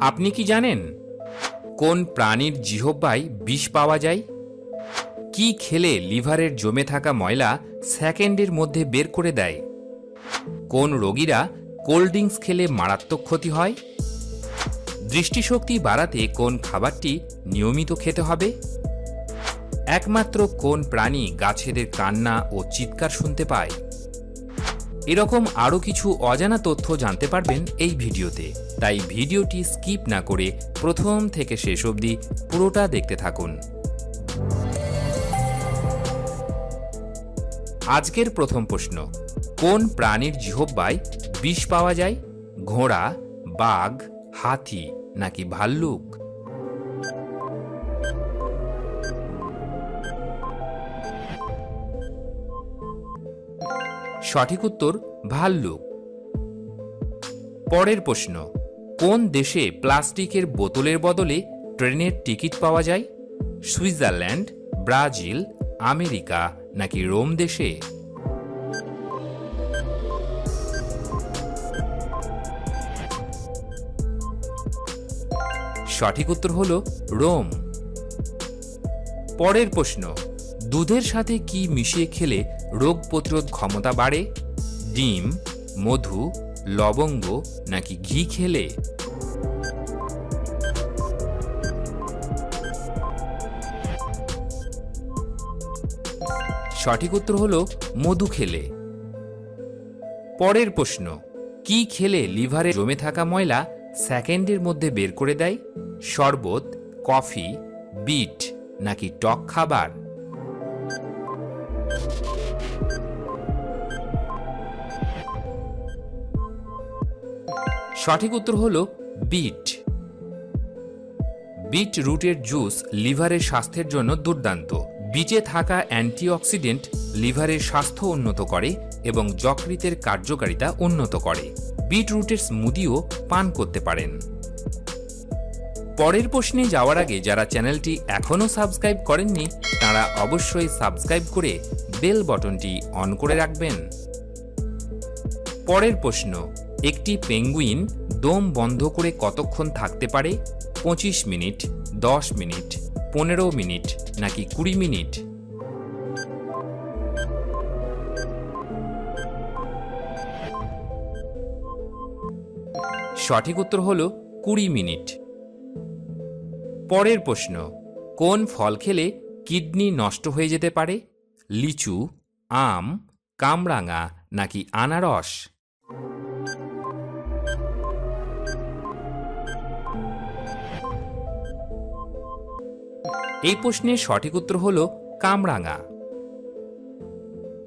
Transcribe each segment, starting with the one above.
আপনি কি জানেন কোন প্রাণীর জিহব্বায় বিষ পাওয়া যায়? কি খেলে লিভারের জমে থাকা ময়লা সেকেন্ডের মধ্যে বের করে দেয়? কোন রোগীরা কোল্ড ড্রিঙ্কস খেলে মারাত্মক ক্ষতি হয়? দৃষ্টিশক্তি বাড়াতে কোন খাবারটি নিয়মিত খেতে হবে? একমাত্র কোন প্রাণী গাছেদের কান্না ও চিৎকার শুনতে পায়? এরকম আরও কিছু অজানা তথ্য জানতে পারবেন এই ভিডিওতে। তাই ভিডিওটি স্কিপ না করে প্রথম থেকে শেষ অবধি পুরোটা দেখতে থাকুন। আজকের প্রথম প্রশ্ন, কোন প্রাণীর জিহব্বায় বিষ পাওয়া যায়? ঘোড়া, বাঘ, হাতি নাকি ভাল্লুক? সঠিক উত্তর, ভাল্লুক। পরের প্রশ্ন, কোন দেশে প্লাস্টিকের বোতলের বদলে ট্রেনের টিকিট পাওয়া যায়? সুইজারল্যান্ড, ব্রাজিল, আমেরিকা নাকি রোম দেশে? সঠিক উত্তর হল রোম। পরের প্রশ্ন দুধের সাথে কি মিশিয়ে খেলে রোগ প্রতিরোধ ক্ষমতা বাড়ে? ডিম, মধু, লবঙ্গ নাকি ঘি খেলে? সঠিক উত্তর হল মধু খেলে। পরের প্রশ্ন, কি খেলে লিভারে জমে থাকা ময়লা সেকেন্ডের মধ্যে বের করে দেয়? শরবত, কফি, বিট নাকি টক খাবার? সঠিক উত্তর হল বিট। বিট রুটের জুস লিভারের স্বাস্থ্যের জন্য দুর্দান্ত। বীজে থাকা অ্যান্টিঅক্সিডেন্ট লিভারের স্বাস্থ্য উন্নত করে এবং যকৃতের কার্যকারিতা উন্নত করে। বিট রুটের স্মুদিও পান করতে পারেন। পরের প্রশ্নে যাওয়ার আগে যারা চ্যানেলটি এখনও সাবস্ক্রাইব করেননি, তারা অবশ্যই সাবস্ক্রাইব করে বেল বটনটি অন করে রাখবেন। পরের প্রশ্ন একটি পেঙ্গুইন দম বন্ধ করে কতক্ষণ থাকতে পারে? পঁচিশ মিনিট, দশ মিনিট, পনেরো মিনিট, নাকি কুড়ি মিনিট? সঠিক উত্তর হল কুড়ি মিনিট। পরের প্রশ্ন, কোন ফল খেলে কিডনি নষ্ট হয়ে যেতে পারে? লিচু, আম, কামরাঙা, নাকি আনারস? এই প্রশ্নের সঠিক উত্তর হল কামরাঙা।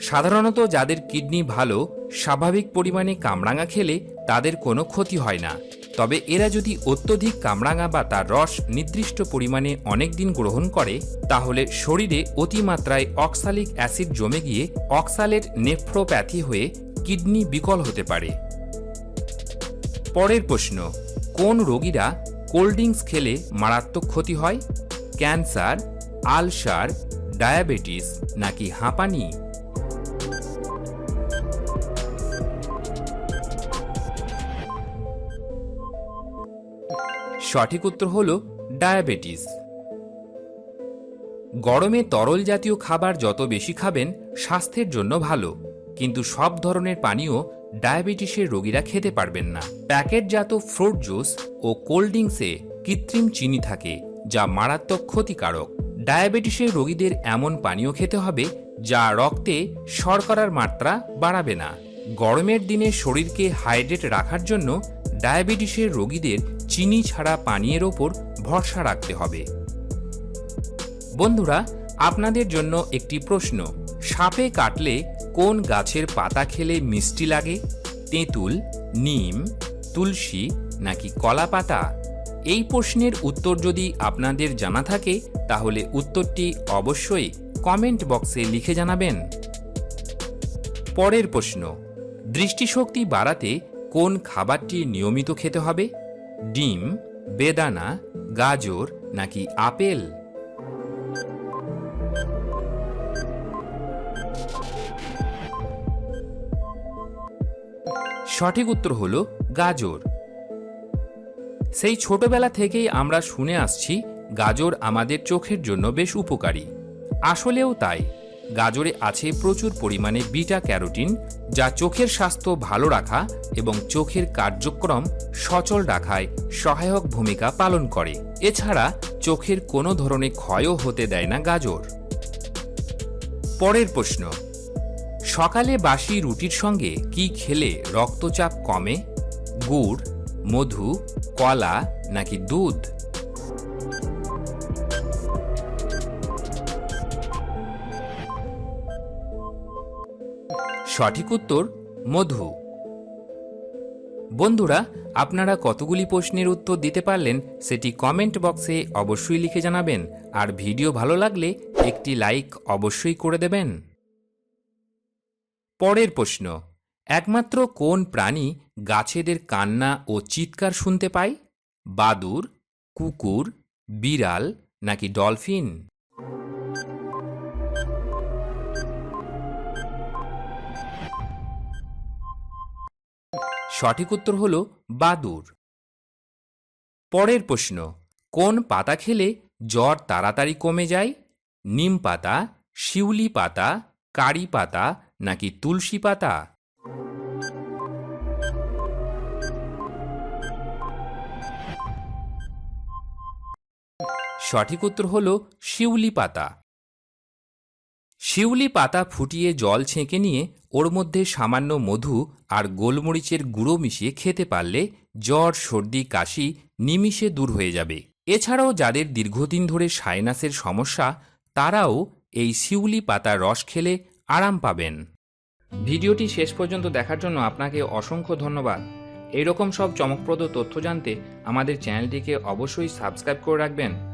সাধারণত যাদের কিডনি ভালো, স্বাভাবিক পরিমাণে কামরাঙা খেলে তাদের কোনো ক্ষতি হয় না। তবে এরা যদি অত্যধিক কামরাঙা বা তার রস নির্দিষ্ট পরিমাণে অনেক দিন গ্রহণ করে, তাহলে শরীরে অতিমাত্রায় অক্সালিক অ্যাসিড জমে গিয়ে অক্সালেট নেফ্রোপ্যাথি হয়ে কিডনি বিকল হতে পারে। পরের প্রশ্ন, কোন রোগীরা কোল্ড ড্রিঙ্কস খেলে মারাত্মক ক্ষতি হয়? ক্যান্সার, আলসার, ডায়াবেটিস নাকি হাঁপানি? সঠিক উত্তর হল ডায়াবেটিস। গরমে তরল জাতীয় খাবার যত বেশি খাবেন, স্বাস্থ্যের জন্য ভালো। কিন্তু সব ধরনের পানীয় ডায়াবেটিসের রোগীরা খেতে পারবেন না। প্যাকেটজাত ফ্রুট জুস ও কোল্ড ড্রিঙ্কসে কৃত্রিম চিনি থাকে। যা মারাত্মক ক্ষতিকারক। ডায়াবেটিসের রোগীদের এমন পানীয় খেতে হবে যা রক্তে শর্করার মাত্রা বাড়াবে না। গরমের দিনে শরীরকে হাইড্রেট রাখার জন্য ডায়াবেটিসের রোগীদের চিনি ছাড়া পানীয়ের ওপর ভরসা রাখতে হবে। বন্ধুরা, আপনাদের জন্য একটি প্রশ্ন। সাপে কাটলে কোন গাছের পাতা খেলে মিষ্টি লাগে? তেঁতুল, নিম, তুলসী নাকি কলা পাতা এই প্রশ্নের উত্তর যদি আপনাদের জানা থাকে, তাহলে উত্তরটি অবশ্যই কমেন্ট বক্সে লিখে জানাবেন। পরের প্রশ্ন, দৃষ্টিশক্তি বাড়াতে কোন খাবারটি নিয়মিত খেতে হবে? ডিম, বেদানা, গাজর নাকি আপেল? সঠিক উত্তর হল গাজর। সেই ছোটবেলা থেকেই আমরা শুনে আসছি, গাজর আমাদের চোখের জন্য বেশ উপকারী। আসলেও তাই, গাজরে আছে প্রচুর পরিমাণে বিটা ক্যারোটিন, যা চোখের স্বাস্থ্য ভালো রাখা এবং চোখের কার্যক্রম সচল রাখায় সহায়ক ভূমিকা পালন করে। এছাড়া চোখের কোনো ধরনের ক্ষয়ও হতে দেয় না গাজর। পরের প্রশ্ন, সকালে বাসি রুটির সঙ্গে কি খেলে রক্তচাপ কমে? গুড় মধু, কলা নাকি দুধ? সঠিক উত্তর, মধু। বন্ধুরা, আপনারা কতগুলি প্রশ্নের উত্তর দিতে পারলেন সেটি কমেন্ট বক্সে অবশ্যই লিখে জানাবেন। আর ভিডিও ভালো লাগলে একটি লাইক অবশ্যই করে দেবেন। পরের প্রশ্ন একমাত্র কোন প্রাণী গাছেদের কান্না ও চিৎকার শুনতে পায়? বাদুর, কুকুর, বিড়াল নাকি ডলফিন? সঠিক উত্তর হল বাদুর। পরের প্রশ্ন, কোন পাতা খেলে জ্বর তাড়াতাড়ি কমে যায়? নিম পাতা, শিউলি পাতা, কারি পাতা নাকি তুলসী পাতা? সঠিক উত্তর হল শিউলি পাতা। শিউলি পাতা ফুটিয়ে জল ছেঁকে নিয়ে ওর মধ্যে সামান্য মধু আর গোলমরিচের গুঁড়ো মিশিয়ে খেতে পারলে জ্বর, সর্দি, কাশি নিমিষে দূর হয়ে যাবে। এছাড়াও যাদের দীর্ঘদিন ধরে সাইনাসের সমস্যা, তারাও এই শিউলি পাতার রস খেলে আরাম পাবেন। ভিডিওটি শেষ পর্যন্ত দেখার জন্য আপনাকে অসংখ্য ধন্যবাদ। এরকম সব চমকপ্রদ তথ্য জানতে আমাদের চ্যানেলটিকে অবশ্যই সাবস্ক্রাইব করে রাখবেন।